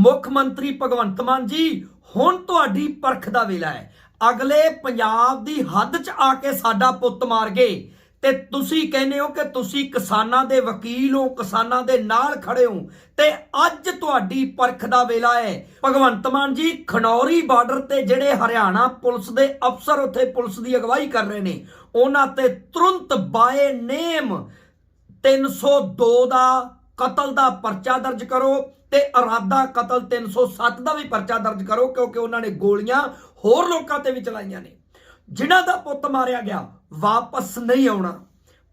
ਮੁੱਖ ਮੰਤਰੀ ਭਗਵੰਤ ਮਾਨ ਜੀ, ਹੁਣ ਤੁਹਾਡੀ ਪਰਖ ਦਾ ਵੇਲਾ ਹੈ। ਅਗਲੇ ਪੰਜਾਬ ਦੀ ਹੱਦ 'ਚ ਆ ਕੇ ਸਾਡਾ ਪੁੱਤ ਮਾਰ ਗਏ। ਤੇ ਤੁਸੀਂ ਕਹਿੰਦੇ ਹੋ ਕਿ ਤੁਸੀਂ ਕਿਸਾਨਾਂ ਦੇ ਵਕੀਲ ਹੋ, ਕਿਸਾਨਾਂ ਦੇ ਨਾਲ ਖੜੇ ਹੋ। ਤੇ ਅੱਜ ਤੁਹਾਡੀ ਪਰਖ ਦਾ ਵੇਲਾ ਹੈ। ਭਗਵੰਤ ਮਾਨ ਜੀ, ਖਨੌਰੀ ਬਾਰਡਰ ਤੇ ਜਿਹੜੇ ਹਰਿਆਣਾ ਪੁਲਿਸ ਦੇ ਅਫਸਰ ਉੱਥੇ ਪੁਲਿਸ ਦੀ ਅਗਵਾਈ ਕਰ ਰਹੇ ਨੇ, ਉਹਨਾਂ ਤੇ ਤੁਰੰਤ ਬਾਏ ਨੇਮ 302 ਦਾ ਕਤਲ ਦਾ ਪਰਚਾ ਦਰਜ ਕਰੋ। ਤੇ ਇਰਾਦਾ ਕਤਲ 307 ਦਾ ਵੀ ਪਰਚਾ ਦਰਜ ਕਰੋ, ਕਿਉਂਕਿ ਉਹਨਾਂ ਨੇ ਗੋਲੀਆਂ ਹੋਰ ਲੋਕਾਂ ਤੇ ਵੀ ਚਲਾਈਆਂ ਨੇ। ਜਿਨ੍ਹਾਂ ਦਾ ਪੁੱਤ ਮਾਰਿਆ ਗਿਆ, ਵਾਪਸ ਨਹੀਂ ਆਉਣਾ।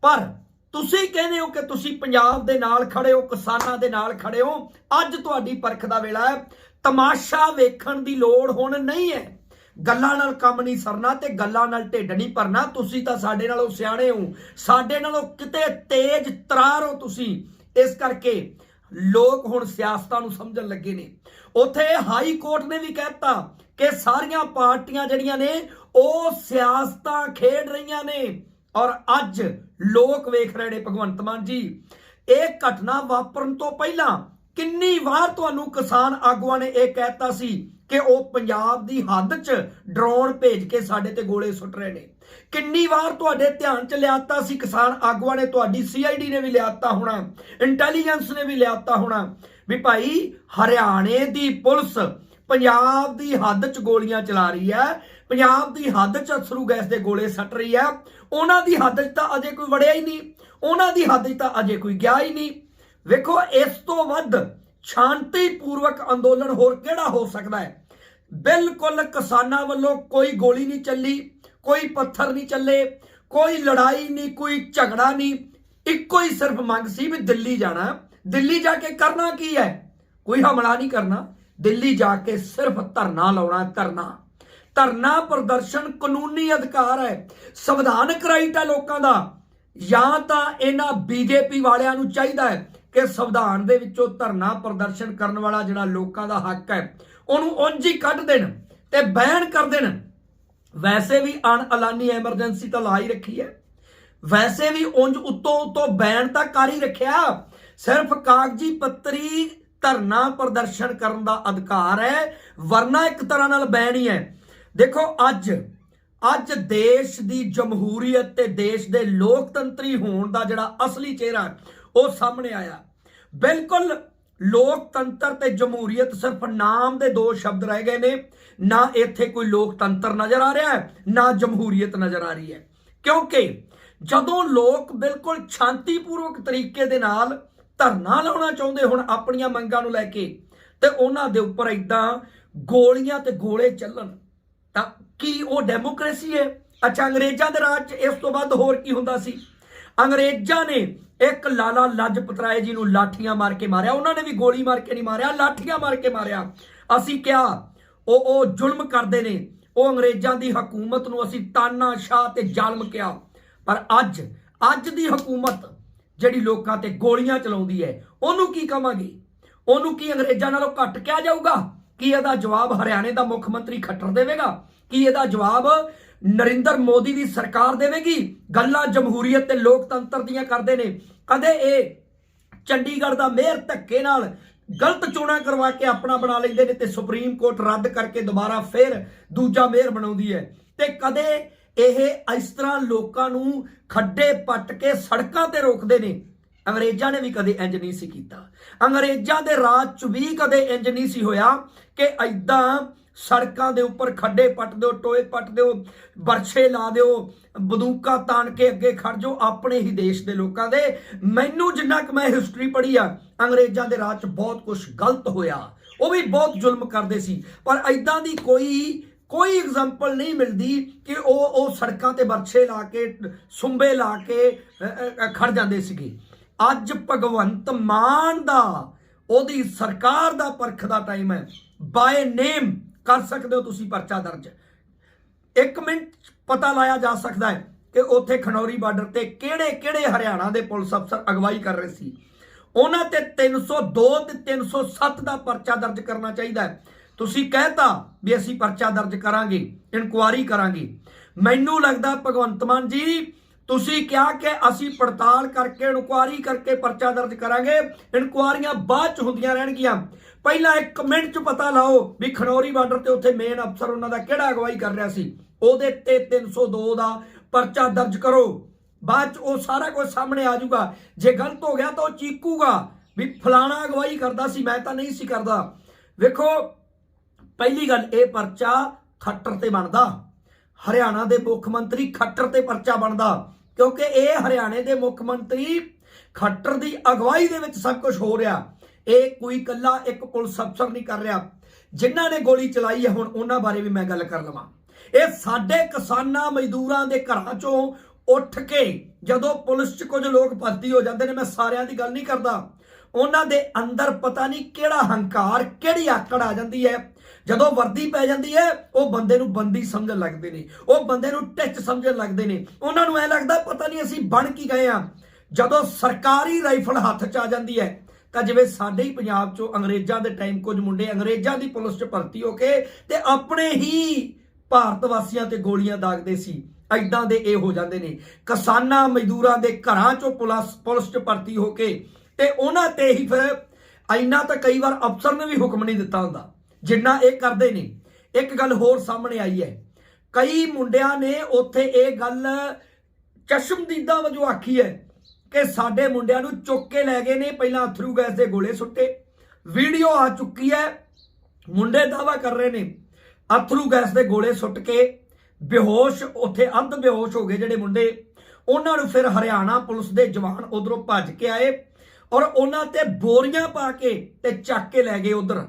ਪਰ ਤੁਸੀਂ ਕਹਿੰਦੇ ਹੋ ਕਿ ਤੁਸੀਂ ਪੰਜਾਬ ਦੇ ਨਾਲ ਖੜੇ ਹੋ, ਕਿਸਾਨਾਂ ਦੇ ਨਾਲ ਖੜੇ ਹੋ, ਅੱਜ ਤੁਹਾਡੀ ਪਰਖ ਦਾ ਵੇਲਾ ਹੈ। ਤਮਾਸ਼ਾ ਵੇਖਣ ਦੀ ਲੋੜ ਹੁਣ ਨਹੀਂ ਹੈ। ਗੱਲਾਂ ਨਾਲ ਕੰਮ ਨਹੀਂ ਸਰਨਾ ਤੇ ਗੱਲਾਂ ਨਾਲ ਢਿੱਡ ਨਹੀਂ ਭਰਨਾ। ਤੁਸੀਂ ਤਾਂ ਸਾਡੇ ਨਾਲੋਂ ਸਿਆਣੇ ਹੋ। ਸਾਡੇ ਨਾਲੋਂ ਕਿਤੇ ਤੇਜ਼ ਤਰਾਰ ਹੋ ਤੁਸੀਂ। ਇਸ ਕਰਕੇ ਲੋਕ ਹੁਣ ਸਿਆਸਤਾਂ ਨੂੰ ਸਮਝਣ ਲੱਗੇ ਨੇ। ਉੱਥੇ ਹਾਈ ਕੋਰਟ ਨੇ ਵੀ ਕਹਿਤਾ ਕਿ ਸਾਰੀਆਂ ਪਾਰਟੀਆਂ ਜਿਹੜੀਆਂ ਨੇ, ਉਹ ਸਿਆਸਤਾਂ ਖੇਡ ਰਹੀਆਂ ਨੇ। ਔਰ ਅੱਜ ਲੋਕ ਵੇਖ ਰਹੇ ਨੇ ਭਗਵੰਤ ਮਾਨ ਜੀ। ਇਹ ਘਟਨਾ ਵਾਪਰਨ ਤੋਂ ਪਹਿਲਾਂ ਕਿੰਨੀ ਵਾਰ ਤੁਹਾਨੂੰ ਕਿਸਾਨ ਆਗੂਆਂ ਨੇ ਇਹ ਕਹਿਤਾ ਸੀ ਕਿ ਉਹ ਪੰਜਾਬ ਦੀ ਹੱਦ 'ਚ ਡਰੋਨ ਭੇਜ ਕੇ ਸਾਡੇ ਤੇ ਗੋਲੇ ਸੁੱਟ ਰਹੇ ਨੇ? ਕਿੰਨੀ ਵਾਰ ਤੁਹਾਡੇ ਧਿਆਨ 'ਚ ਲਿਆਤਾ ਸੀ ਕਿਸਾਨ ਆਗੂਆਂ ਨੇ ਤੁਹਾਡੀ ਸੀਆਈਡੀ ਨੇ ਵੀ ਲਿਆਤਾ ਹੋਣਾ ਇੰਟੈਲੀਜੈਂਸ ਨੇ ਵੀ ਲਿਆਤਾ ਹੋਣਾ। ਵੀ ਭਾਈ, ਹਰਿਆਣੇ ਦੀ ਪੁਲਿਸ ਪੰਜਾਬ ਦੀ ਹੱਦ 'ਚ ਗੋਲੀਆਂ ਚਲਾ ਰਹੀ ਹੈ, ਪੰਜਾਬ ਦੀ ਹੱਦ 'ਚ ਅਸਰੂ ਗੈਸ ਦੇ ਗੋਲੇ ਸੱਟ ਰਹੀ ਹੈ। ਉਹਨਾਂ ਦੀ ਹੱਦ 'ਚ ਤਾਂ ਅਜੇ ਕੋਈ ਵੜਿਆ ਹੀ ਨਹੀਂ, ਉਹਨਾਂ ਦੀ ਹੱਦ 'ਚ ਤਾਂ ਅਜੇ ਕੋਈ ਗਿਆ ਹੀ ਨਹੀਂ। ਵੇਖੋ, ਇਸ ਤੋਂ ਵੱਧ ਸ਼ਾਂਤੀਪੂਰਵਕ ਅੰਦੋਲਨ ਹੋਰ ਕਿਹੜਾ ਹੋ ਸਕਦਾ ਹੈ? ਬਿਲਕੁਲ ਕਿਸਾਨਾਂ ਵੱਲੋਂ ਕੋਈ ਗੋਲੀ ਨਹੀਂ ਚੱਲੀ ਕੋਈ ਪੱਥਰ ਨਹੀਂ ਚੱਲੇ, ਕੋਈ ਲੜਾਈ ਨਹੀਂ, ਕੋਈ ਝਗੜਾ ਨਹੀਂ। ਇੱਕੋ ਹੀ ਸਿਰਫ ਮੰਗ ਸੀ ਵੀ ਦਿੱਲੀ ਜਾਣਾ। ਦਿੱਲੀ ਜਾ ਕੇ ਕਰਨਾ ਕੀ ਹੈ? ਕੋਈ ਹਮਲਾ ਨਹੀਂ ਕਰਨਾ। ਦਿੱਲੀ ਜਾ ਕੇ ਸਿਰਫ ਧਰਨਾ ਲਾਉਣਾ ਧਰਨਾ। ਧਰਨਾ ਪ੍ਰਦਰਸ਼ਨ ਕਾਨੂੰਨੀ ਅਧਿਕਾਰ ਹੈ। ਸੰਵਿਧਾਨਕ ਰਾਈਟ ਹੈ ਲੋਕਾਂ ਦਾ। ਜਾਂ ਤਾਂ ਇਹਨਾਂ ਬੀਜੇਪੀ ਵਾਲਿਆਂ ਨੂੰ ਚਾਹੀਦਾ ਹੈ ਕਿ ਸੰਵਿਧਾਨ ਦੇ ਵਿੱਚੋਂ ਧਰਨਾ ਪ੍ਰਦਰਸ਼ਨ ਕਰਨ ਵਾਲਾ ਜਿਹੜਾ ਲੋਕਾਂ ਦਾ ਹੱਕ ਹੈ, ਉਹਨੂੰ ਉਂਝ ਹੀ ਕੱਢ ਦੇਣ ਤੇ ਬੈਨ ਕਰ ਦੇਣ। ਵੈਸੇ ਵੀ ਅਣ ਐਲਾਨੀ ਐਮਰਜੈਂਸੀ ਤਾਂ ਲਾ ਹੀ ਰੱਖੀ ਹੈ। ਵੈਸੇ ਵੀ ਉਂਝ ਉੱਤੋਂ ਉੱਤੋਂ ਬੈਨ ਤਾਂ ਕਰ ਹੀ ਰੱਖਿਆ। ਸਿਰਫ ਕਾਗਜ਼ੀ ਪੱਤਰੀ ਧਰਨਾ ਪ੍ਰਦਰਸ਼ਨ ਕਰਨ ਦਾ ਅਧਿਕਾਰ ਹੈ, ਵਰਨਾ ਇੱਕ ਤਰ੍ਹਾਂ ਨਾਲ ਬੈਨ ਹੀ ਹੈ। ਦੇਖੋ, ਅੱਜ ਅੱਜ ਦੇਸ਼ ਦੀ ਜਮਹੂਰੀਅਤ ਤੇ ਦੇਸ਼ ਦੇ ਲੋਕਤੰਤਰੀ ਹੋਣ ਦਾ ਜਿਹੜਾ ਅਸਲੀ ਚਿਹਰਾ ਉਹ ਸਾਹਮਣੇ ਆਇਆ। ਬਿਲਕੁਲ ਲੋਕਤੰਤਰ ਤੇ ਜਮਹੂਰੀਅਤ ਸਿਰਫ ਨਾਮ ਦੇ ਦੋ ਸ਼ਬਦ ਰਹਿ ਗਏ ਨੇ। ਨਾ ਇੱਥੇ ਕੋਈ ਲੋਕਤੰਤਰ ਨਜ਼ਰ ਆ ਰਿਹਾ ਹੈ, ਨਾ ਜਮਹੂਰੀਅਤ ਨਜ਼ਰ ਆ ਰਹੀ ਹੈ। ਕਿਉਂਕਿ ਜਦੋਂ ਲੋਕ ਬਿਲਕੁਲ ਸ਼ਾਂਤੀਪੂਰਵਕ ਤਰੀਕੇ ਦੇ ਨਾਲ ਧਰਨਾ ਲਾਉਣਾ ਚਾਹੁੰਦੇ ਹੁਣ ਆਪਣੀਆਂ ਮੰਗਾਂ ਨੂੰ ਲੈ ਕੇ, ਤੇ ਉਹਨਾਂ ਦੇ ਉੱਪਰ ਇਦਾਂ ਗੋਲੀਆਂ ਤੇ ਗੋਲੇ ਚੱਲਣ, ਤਾਂ ਕੀ ਉਹ ਡੈਮੋਕ੍ਰੇਸੀ ਹੈ? ਅੱਛਾ, ਅੰਗਰੇਜ਼ਾਂ ਦੇ ਰਾਜ 'ਚ ਇਸ ਤੋਂ ਵੱਧ ਹੋਰ ਕੀ ਹੁੰਦਾ ਸੀ? ਅੰਗਰੇਜ਼ਾਂ ਨੇ ਇੱਕ ਲਾਲਾ ਲਾਜਪਤ ਰਾਏ ਜੀ ਨੂੰ ਲਾਠੀਆਂ ਮਾਰ ਕੇ ਮਾਰਿਆ। ਉਹਨਾਂ ਨੇ ਵੀ ਗੋਲੀ ਮਾਰ ਕੇ ਨਹੀਂ ਮਾਰਿਆ, ਲਾਠੀਆਂ ਮਾਰ ਕੇ ਮਾਰਿਆ। ਅਸੀਂ ਕਿਹਾ, ਉਹ ਉਹ ਜ਼ੁਲਮ ਕਰਦੇ ਨੇ। ਉਹ ਅੰਗਰੇਜ਼ਾਂ ਦੀ ਹਕੂਮਤ ਨੂੰ ਅਸੀਂ ਤਾਨਾਸ਼ਾਹ ਤੇ ਜ਼ਾਲਮ ਕਿਹਾ। ਪਰ ਅੱਜ ਅੱਜ ਦੀ ਹਕੂਮਤ ਜਿਹੜੀ ਲੋਕਾਂ ਤੇ ਗੋਲੀਆਂ ਚਲਾਉਂਦੀ ਹੈ, ਉਹਨੂੰ ਕੀ ਕਵਾਂਗੇ? ਉਹਨੂੰ ਕੀ ਅੰਗਰੇਜ਼ਾਂ ਨਾਲੋਂ ਘੱਟ ਕਿਹਾ ਜਾਊਗਾ? ਕੀ ਇਹਦਾ ਜਵਾਬ ਹਰਿਆਣੇ ਦਾ ਮੁੱਖ ਮੰਤਰੀ ਖੱਟਰ ਦੇਵੇਗਾ? ਕੀ ਇਹਦਾ ਜਵਾਬ ਨਰਿੰਦਰ ਮੋਦੀ ਦੀ ਸਰਕਾਰ ਦੇਵੇਗੀ? ਗੱਲਾਂ ਜਮਹੂਰੀਅਤ ਤੇ ਲੋਕਤੰਤਰ ਦੀਆਂ ਕਰਦੇ ਨੇ। ਕਦੇ ਇਹ ਚੰਡੀਗੜ੍ਹ ਦਾ ਮੇਅਰ ਧੱਕੇ ਨਾਲ ਗਲਤ ਚੋਣਾਂ ਕਰਵਾ ਕੇ ਆਪਣਾ ਬਣਾ ਲੈਂਦੇ ਨੇ ਤੇ ਸੁਪਰੀਮ ਕੋਰਟ ਰੱਦ ਕਰਕੇ ਦੁਬਾਰਾ ਫੇਰ ਦੂਜਾ ਮੇਅਰ ਬਣਾਉਂਦੀ ਹੈ। ਤੇ ਕਦੇ ਇਹ ਇਸ ਤਰ੍ਹਾਂ ਲੋਕਾਂ ਨੂੰ ਖੱਡੇ ਪੱਟ ਕੇ ਸੜਕਾਂ ਤੇ ਰੋਕਦੇ ਨੇ। ਅੰਗਰੇਜ਼ਾਂ ਨੇ ਵੀ ਕਦੇ ਇੰਜ ਨਹੀਂ ਸੀ ਕੀਤਾ। ਅੰਗਰੇਜ਼ਾਂ ਦੇ ਰਾਜ 'ਚ ਵੀ ਕਦੇ ਇੰਜ ਨਹੀਂ ਸੀ ਹੋਇਆ ਕਿ ਐਦਾਂ ਸੜਕਾਂ ਦੇ ਉੱਪਰ ਖੱਡੇ ਪੱਟ ਦਿਓ ਟੋਏ ਪੱਟ ਦਿਓ ਬਰਛੇ ਲਾ ਦਿਓ ਬੰਦੂਕਾਂ ਤਾਣ ਕੇ ਅੱਗੇ ਖੜ ਜਾਓ ਆਪਣੇ ਹੀ ਦੇਸ਼ ਦੇ ਲੋਕਾਂ ਦੇ। ਮੈਨੂੰ ਜਿੰਨਾ ਕਿ ਮੈਂ ਹਿਸਟਰੀ ਪੜ੍ਹੀ ਆ ਅੰਗਰੇਜ਼ਾਂ ਦੇ ਰਾਜ 'ਚ ਬਹੁਤ ਕੁਝ ਗਲਤ ਹੋਇਆ। ਉਹ ਵੀ ਬਹੁਤ ਜ਼ੁਲਮ ਕਰਦੇ ਸੀ। ਪਰ ਐਦਾਂ ਦੀ ਕੋਈ ਕੋਈ ਐਗਜ਼ਾਮਪਲ ਨਹੀਂ ਮਿਲਦੀ ਕਿ ਉਹ ਉਹ ਸੜਕਾਂ ਤੇ ਬਰਛੇ ਲਾ ਕੇ ਸੁੰਬੇ ਲਾ ਕੇ ਅ, ਖੜ ਜਾਂਦੇ ਸੀਗੇ। ਅੱਜ ਭਗਵੰਤ ਮਾਨ ਦਾ ਉਹਦੀ ਸਰਕਾਰ ਦਾ ਪਰਖ ਦਾ ਟਾਈਮ ਹੈ। ਬਾਏ ਨੇਮ ਕਰ ਸਕਦੇ ਹੋ ਤੁਸੀਂ ਪਰਚਾ ਦਰਜ। ਇੱਕ ਮਿੰਟ ਪਤਾ ਲਾਇਆ ਜਾ ਸਕਦਾ ਹੈ ਕਿ ਉੱਥੇ ਖਨੌਰੀ ਬਾਰਡਰ ਤੇ ਕਿਹੜੇ ਕਿਹੜੇ ਹਰਿਆਣਾ ਦੇ ਪੁਲਿਸ ਅਫਸਰ ਅਗਵਾਈ ਕਰ ਰਹੇ ਸੀ। ਉਹਨਾਂ ਤੇ 302 ਤੇ 307 ਦਾ ਪਰਚਾ ਦਰਜ ਕਰਨਾ ਚਾਹੀਦਾ ਹੈ। ਤੁਸੀਂ ਕਹਿਤਾ ਵੀ ਅਸੀਂ ਪਰਚਾ ਦਰਜ ਕਰਾਂਗੇ, ਇਨਕੁਆਰੀ ਕਰਾਂਗੇ। ਮੈਨੂੰ ਲੱਗਦਾ ਭਗਵੰਤ ਮਾਨ ਜੀ, ਤੁਸੀਂ ਕਿਹਾ ਕਿ ਅਸੀਂ ਪੜਤਾਲ ਕਰਕੇ, ਇਨਕੁਆਰੀ ਕਰਕੇ ਪਰਚਾ ਦਰਜ ਕਰਾਂਗੇ। ਇਨਕੁਆਰੀਆਂ ਬਾਅਦ ਚ ਹੁੰਦੀਆਂ ਰਹਿਣਗੀਆਂ। ਪਹਿਲਾਂ ਇੱਕ ਮਿੰਟ ਚ ਪਤਾ ਲਾਓ ਵੀ ਖਨੌਰੀ ਬਾਰਡਰ ਤੇ ਉੱਥੇ ਮੇਨ ਅਫਸਰ ਉਹਨਾਂ ਦਾ ਕਿਹੜਾ ਅਗਵਾਈ ਕਰ ਰਿਹਾ ਸੀ। ਉਹਦੇ ਤੇ 302 ਦਾ ਪਰਚਾ ਦਰਜ ਕਰੋ। ਬਾਅਦ ਚ ਉਹ ਸਾਰਾ ਕੁਝ ਸਾਹਮਣੇ ਆ ਜਾਊਗਾ। ਜੇ ਗਲਤ ਹੋ ਗਿਆ ਤਾਂ ਉਹ ਚੀਕੂਗਾ ਵੀ ਫਲਾਣਾ ਅਗਵਾਈ ਕਰਦਾ ਸੀ, ਮੈਂ ਤਾਂ ਨਹੀਂ ਸੀ ਕਰਦਾ। ਵੇਖੋ, ਪਹਿਲੀ ਗੱਲ, ਇਹ ਪਰਚਾ ਖੱਟਰ ਤੇ ਬਣਦਾ। ਹਰਿਆਣਾ ਦੇ ਮੁੱਖ ਮੰਤਰੀ ਖੱਟਰ ਤੇ ਪਰਚਾ ਬਣਦਾ। ਕਿਉਂਕਿ ਇਹ ਹਰਿਆਣੇ ਦੇ ਮੁੱਖ ਮੰਤਰੀ ਖੱਟਰ ਦੀ ਅਗਵਾਈ ਦੇ ਵਿੱਚ ਸਭ ਕੁਝ ਹੋ ਰਿਹਾ। ਇਹ ਕੋਈ ਕੱਲਾ ਇੱਕ ਪੁਲਿਸ ਅਫਸਰ ਨਹੀਂ ਕਰ ਰਿਹਾ। ਜਿਨ੍ਹਾਂ ਨੇ ਗੋਲੀ ਚਲਾਈ ਹੈ, ਹੁਣ ਉਹਨਾਂ ਬਾਰੇ ਵੀ ਮੈਂ ਗੱਲ ਕਰ ਲਵਾਂ। ਇਹ ਸਾਡੇ ਕਿਸਾਨਾਂ ਮਜ਼ਦੂਰਾਂ ਦੇ ਘਰਾਂ ਚੋਂ ਉੱਠ ਕੇ ਜਦੋਂ ਪੁਲਿਸ 'ਚ ਕੁਝ ਲੋਕ ਭਰਤੀ ਹੋ ਜਾਂਦੇ ਨੇ, ਮੈਂ ਸਾਰਿਆਂ ਦੀ ਗੱਲ ਨਹੀਂ ਕਰਦਾ। ਉਹਨਾਂ ਦੇ ਅੰਦਰ ਪਤਾ ਨਹੀਂ ਕਿਹੜਾ ਹੰਕਾਰ, ਕਿਹੜੀ ਆਕੜ ਆ ਜਾਂਦੀ ਹੈ। ਜਦੋਂ ਵਰਦੀ ਪੈ ਜਾਂਦੀ ਹੈ, ਉਹ ਬੰਦੇ ਨੂੰ ਬੰਦੀ ਸਮਝਣ ਲੱਗਦੇ ਨੇ। ਉਹ ਬੰਦੇ ਨੂੰ ਟਿੱਚ ਸਮਝਣ ਲੱਗਦੇ ਨੇ। ਉਹਨਾਂ ਨੂੰ ਐ ਲੱਗਦਾ, ਪਤਾ ਨਹੀਂ ਅਸੀਂ ਬਣ ਕੀ ਗਏ ਆ ਜਦੋਂ ਸਰਕਾਰੀ ਰਾਈਫਲ ਹੱਥ 'ਚ ਆ ਜਾਂਦੀ ਹੈ ਤਾਂ ਜਿਵੇਂ ਸਾਡੇ ਹੀ ਪੰਜਾਬ 'ਚੋਂ ਅੰਗਰੇਜ਼ਾਂ ਦੇ ਟਾਈਮ ਕੁਝ ਮੁੰਡੇ ਅੰਗਰੇਜ਼ਾਂ ਦੀ ਪੁਲਿਸ 'ਚ ਭਰਤੀ ਹੋ ਕੇ ਤੇ ਆਪਣੇ ਹੀ ਭਾਰਤ ਵਾਸੀਆਂ ਤੇ ਗੋਲੀਆਂ ਦਾਗਦੇ ਸੀ। ਐਦਾਂ ਦੇ ਇਹ ਹੋ ਜਾਂਦੇ ਨੇ। ਕਿਸਾਨਾਂ ਮਜ਼ਦੂਰਾਂ ਦੇ ਘਰਾਂ 'ਚੋਂ ਪੁਲਿਸ ਪੁਲਿਸ 'ਚ ਭਰਤੀ ਹੋ ਕੇ ਤੇ ਉਹਨਾਂ ਤੇ ਹੀ ਫਿਰ ਇੰਨਾ ਤਾਂ ਕਈ ਵਾਰ ਅਫਸਰ ਨੇ ਵੀ ਹੁਕਮ ਨਹੀਂ ਦਿੱਤਾ ਹੁੰਦਾ, ਜਿੰਨਾ ਇਹ ਕਰਦੇ ਨੇ। ਇੱਕ ਗੱਲ ਹੋਰ ਸਾਹਮਣੇ ਆਈ ਹੈ। ਕਈ ਮੁੰਡਿਆਂ ਨੇ ਉੱਥੇ ਇਹ ਗੱਲ ਚਸ਼ਮਦੀਦਾ ਵਜੋਂ ਆਖੀ ਹੈ ਕਿ ਸਾਡੇ ਮੁੰਡਿਆਂ ਨੂੰ ਚੁੱਕ ਕੇ ਲੈ ਗਏ ਨੇ ਪਹਿਲਾਂ ਅਥਰੂ ਗੈਸ ਦੇ ਗੋਲੇ ਸੁੱਟੇ। ਵੀਡੀਓ ਆ ਚੁੱਕੀ ਹੈ, ਮੁੰਡੇ ਦਾਵਾ ਕਰ ਰਹੇ ਨੇ। ਅਥਰੂ ਗੈਸ ਦੇ ਗੋਲੇ ਸੁੱਟ ਕੇ ਬੇਹੋਸ਼, ਉੱਥੇ ਅੰਧ ਬੇਹੋਸ਼ ਹੋ ਗਏ ਜਿਹੜੇ ਮੁੰਡੇ। ਉਹਨਾਂ ਨੂੰ ਫਿਰ ਹਰਿਆਣਾ ਪੁਲਿਸ ਦੇ ਜਵਾਨ ਉਧਰੋਂ ਭੱਜ ਕੇ ਆਏ ਔਰ ਉਹਨਾਂ ਤੇ ਬੋਰੀਆਂ ਪਾ ਕੇ ਤੇ ਚੱਕ ਕੇ ਲੈ ਗਏ ਉਧਰ।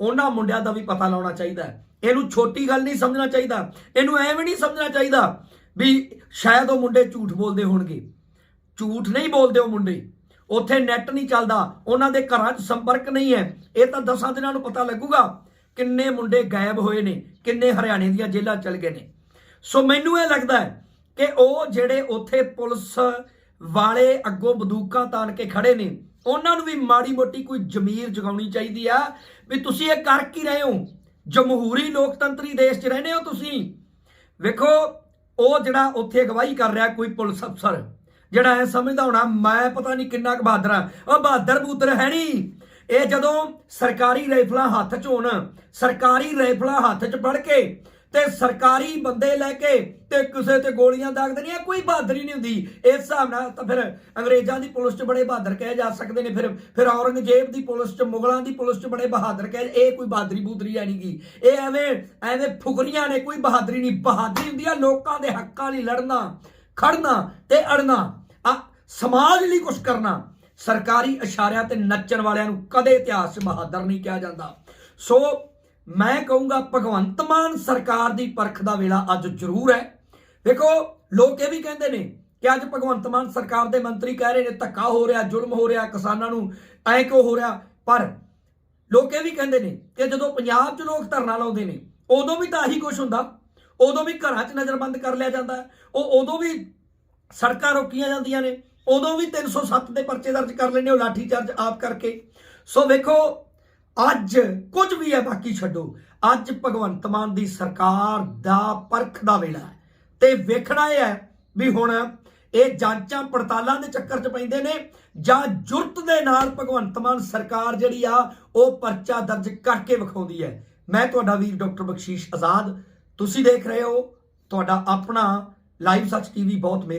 ਉਹਨਾਂ ਮੁੰਡਿਆਂ ਦਾ ਵੀ ਪਤਾ ਲਾਉਣਾ ਚਾਹੀਦਾ ਇਹਨੂੰ ਛੋਟੀ ਗੱਲ ਨਹੀਂ ਸਮਝਣਾ ਚਾਹੀਦਾ। ਇਹਨੂੰ ਐਵੇਂ ਨਹੀਂ ਸਮਝਣਾ ਚਾਹੀਦਾ ਵੀ ਸ਼ਾਇਦ ਉਹ ਮੁੰਡੇ ਝੂਠ ਬੋਲਦੇ ਹੋਣਗੇ। ਝੂਠ ਨਹੀਂ ਬੋਲਦੇ ਉਹ ਮੁੰਡੇ। ਉੱਥੇ ਨੈਟ ਨਹੀਂ ਚੱਲਦਾ, ਉਹਨਾਂ ਦੇ ਘਰਾਂ 'ਚ ਸੰਪਰਕ ਨਹੀਂ ਹੈ। ਇਹ ਤਾਂ ਦਸਾਂ ਦਿਨਾਂ ਨੂੰ ਪਤਾ ਲੱਗੂਗਾ ਕਿੰਨੇ ਮੁੰਡੇ ਗਾਇਬ ਹੋਏ ਨੇ, ਕਿੰਨੇ ਹਰਿਆਣੇ ਦੀਆਂ ਜੇਲ੍ਹਾਂ ਚਲ ਗਏ ਨੇ। ਸੋ ਮੈਨੂੰ ਇਹ ਲੱਗਦਾ ਹੈ ਕਿ ਉਹ ਜਿਹੜੇ ਉੱਥੇ ਪੁਲਿਸ ਵਾਲੇ ਅੱਗੋਂ ਬੰਦੂਕਾਂ ਤਾਨ ਕੇ ਖੜੇ ਨੇ, ਉਹਨਾਂ ਨੂੰ ਵੀ ਮਾੜੀ ਮੋਟੀ ਕੋਈ ਜ਼ਮੀਰ ਜਗਾਉਣੀ ਚਾਹੀਦੀ ਆ ਵੀ ਤੁਸੀਂ ਇਹ ਕਰ ਕੀ ਰਹੇ ਹੋ? ਜਮਹੂਰੀ ਲੋਕਤੰਤਰੀ ਦੇਸ਼ 'ਚ ਰਹਿੰਦੇ ਹੋ ਤੁਸੀਂ? ਵੇਖੋ, ਉਹ ਜਿਹੜਾ ਉੱਥੇ ਅਗਵਾਈ ਕਰ ਰਿਹਾ ਕੋਈ ਪੁਲਿਸ ਅਫਸਰ ਜਿਹੜਾ ਇਹ ਸਮਝਦਾ ਹੋਣਾ, ਮੈਂ ਪਤਾ ਨਹੀਂ ਕਿੰਨਾ ਕੁ ਬਹਾਦਰ ਆ ਉਹ ਬਹਾਦਰ ਬੂਦਰ ਹੈ ਨਹੀਂ। ਇਹ ਜਦੋਂ ਸਰਕਾਰੀ ਰਾਈਫਲਾਂ ਹੱਥ 'ਚ ਹੋਣ, ਸਰਕਾਰੀ ਰਾਈਫਲਾਂ ਹੱਥ 'ਚ ਫੜ ਕੇ ਤੇ ਸਰਕਾਰੀ ਬੰਦੇ ਲੈ ਕੇ ਤੇ ਕਿਸੇ ਤੇ ਗੋਲੀਆਂ ਦਾਗ ਦੇਣੀਆਂ ਕੋਈ ਬਹਾਦਰੀ ਨਹੀਂ ਹੁੰਦੀ। ਇਸ ਹਿਸਾਬ ਨਾਲ ਤਾਂ ਫਿਰ ਅੰਗਰੇਜ਼ਾਂ ਦੀ ਪੁਲਿਸ 'ਚ ਬੜੇ ਬਹਾਦਰ ਕਹੇ ਜਾ ਸਕਦੇ ਨੇ। ਫਿਰ ਫਿਰ ਔਰੰਗਜ਼ੇਬ ਦੀ ਪੁਲਿਸ 'ਚ, ਮੁਗਲਾਂ ਦੀ ਪੁਲਿਸ 'ਚ ਬੜੇ ਬਹਾਦਰ ਕਹੇ, ਇਹ ਕੋਈ ਬਹਾਦਰੀ ਬੂਦਰੀ ਹੈ ਨਹੀਂਗੀ। ਇਹ ਐਵੇਂ ਐਵੇਂ ਫੁਕਰੀਆਂ ਨੇ, ਕੋਈ ਬਹਾਦਰੀ ਨਹੀਂ। ਬਹਾਦਰੀ ਹੁੰਦੀ ਆ ਲੋਕਾਂ ਦੇ ਹੱਕਾਂ ਲਈ ਲੜਨਾ, ਖੜਨਾ ਤੇ ਅੜਨਾ। ਸਮਾਜ ਲਈ ਕੁਝ ਕਰਨਾ। ਸਰਕਾਰੀ ਇਸ਼ਾਰਿਆਂ ਤੇ ਨੱਚਣ ਵਾਲਿਆਂ ਨੂੰ ਕਦੇ ਇਤਿਹਾਸ 'ਚ ਬਹਾਦਰ ਨਹੀਂ ਕਿਹਾ ਜਾਂਦਾ। ਸੋ ਮੈਂ ਕਹੂੰਗਾ, ਭਗਵੰਤ ਮਾਨ ਸਰਕਾਰ ਦੀ ਪਰਖ ਦਾ ਵੇਲਾ ਅੱਜ ਜ਼ਰੂਰ ਹੈ। ਦੇਖੋ ਲੋਕ ਇਹ ਵੀ ਕਹਿੰਦੇ ਨੇ ਕਿ ਅੱਜ ਭਗਵੰਤ ਮਾਨ ਸਰਕਾਰ ਦੇ ਮੰਤਰੀ ਕਹਿ ਰਹੇ ਨੇ, ਧੱਕਾ ਹੋ ਰਿਹਾ, ਜ਼ੁਲਮ ਹੋ ਰਿਹਾ, ਕਿਸਾਨਾਂ ਨੂੰ ਐ ਕਿਉਂ ਹੋ ਰਿਹਾ? ਪਰ ਲੋਕ ਇਹ ਵੀ ਕਹਿੰਦੇ ਨੇ ਕਿ ਜਦੋਂ ਪੰਜਾਬ 'ਚ ਲੋਕ ਧਰਨਾ ਲਾਉਂਦੇ ਨੇ, ਉਦੋਂ ਵੀ ਤਾਂ ਆਹੀ ਕੁਝ ਹੁੰਦਾ। ਉਦੋਂ ਵੀ ਘਰਾਂ 'ਚ ਨਜ਼ਰਬੰਦ ਕਰ ਲਿਆ ਜਾਂਦਾ। ਉਹ ਉਦੋਂ ਵੀ ਸੜਕਾਂ ਰੋਕੀਆਂ ਜਾਂਦੀਆਂ ਨੇ। ਉਦੋਂ ਵੀ 307 ਦੇ ਪਰਚੇ ਦਰਜ ਕਰ ਲੈਣੇ ਹੋ, ਲਾਠੀ ਚਾਰਜ ਆਪ ਕਰਕੇ। ਸੋ ਵੇਖੋ, ਅੱਜ ਕੁਝ ਵੀ ਹੈ, ਬਾਕੀ ਛੱਡੋ। ਅੱਜ ਭਗਵੰਤ ਮਾਨ ਦੀ ਸਰਕਾਰ ਦਾ ਪਰਖ ਦਾ ਵੇਲਾ ਹੈ। ਤੇ ਵੇਖਣਾ ਇਹ ਹੈ ਵੀ ਹੁਣ ਇਹ ਜਾਂਚਾਂ ਪੜਤਾਲਾਂ ਦੇ ਚੱਕਰ 'ਚ ਪੈਂਦੇ ਨੇ, ਜਾਂ ਜੁਰਤ ਦੇ ਨਾਲ ਭਗਵੰਤ ਮਾਨ ਸਰਕਾਰ ਜਿਹੜੀ ਆ, ਉਹ ਪਰਚਾ ਦਰਜ ਕਰਕੇ ਵਿਖਾਉਂਦੀ ਹੈ। ਮੈਂ ਤੁਹਾਡਾ ਵੀਰ ਡਾਕਟਰ ਬਖਸ਼ੀਸ਼ ਆਜ਼ਾਦ, ਤੁਸੀਂ ਦੇਖ ਰਹੇ ਹੋ, ਤੁਹਾਡਾ ਆਪਣਾ ਲਾਈਵ ਸੱਚ ਟੀਵੀ ਬਹੁਤ ਮਿਹਰ